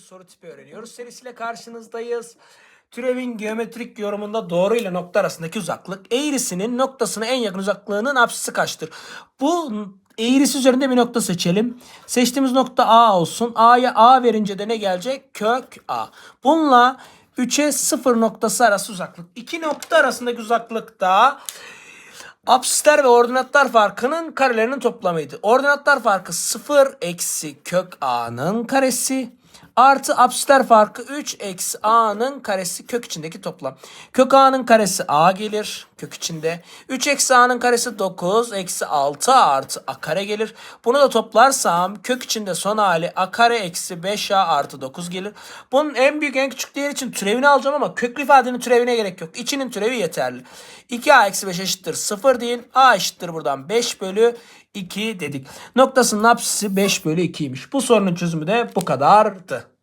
soru tipi öğreniyoruz. Serisiyle karşınızdayız. Türevin geometrik yorumunda doğru ile nokta arasındaki uzaklık eğrisinin noktasına en yakın uzaklığının apsisi kaçtır? Bu eğrisi üzerinde bir nokta seçelim. Seçtiğimiz nokta A olsun. A'ya A verince de ne gelecek? Kök A. Bununla 3'e 0 noktası arası uzaklık. İki nokta arasındaki uzaklıkta Apsisler ve ordinatlar farkının karelerinin toplamıydı. Ordinatlar farkı 0 eksi kök a'nın karesi artı apsisler farkı 3 eksi a'nın karesi kök içindeki toplam. Kök a'nın karesi a gelir kök içinde. 3 eksi a'nın karesi 9 eksi 6 artı a kare gelir. Bunu da toplarsam kök içinde son hali a kare eksi 5a artı 9 gelir. Bunun en büyük en küçük değeri için türevini alacağım ama köklü ifadenin türevine gerek yok. İçinin türevi yeterli. 2a eksi 5 eşittir 0 deyin. a eşittir buradan 5 bölü 2 dedik. Noktasının apsisi 5 bölü 2'ymiş. Bu sorunun çözümü de bu kadardı.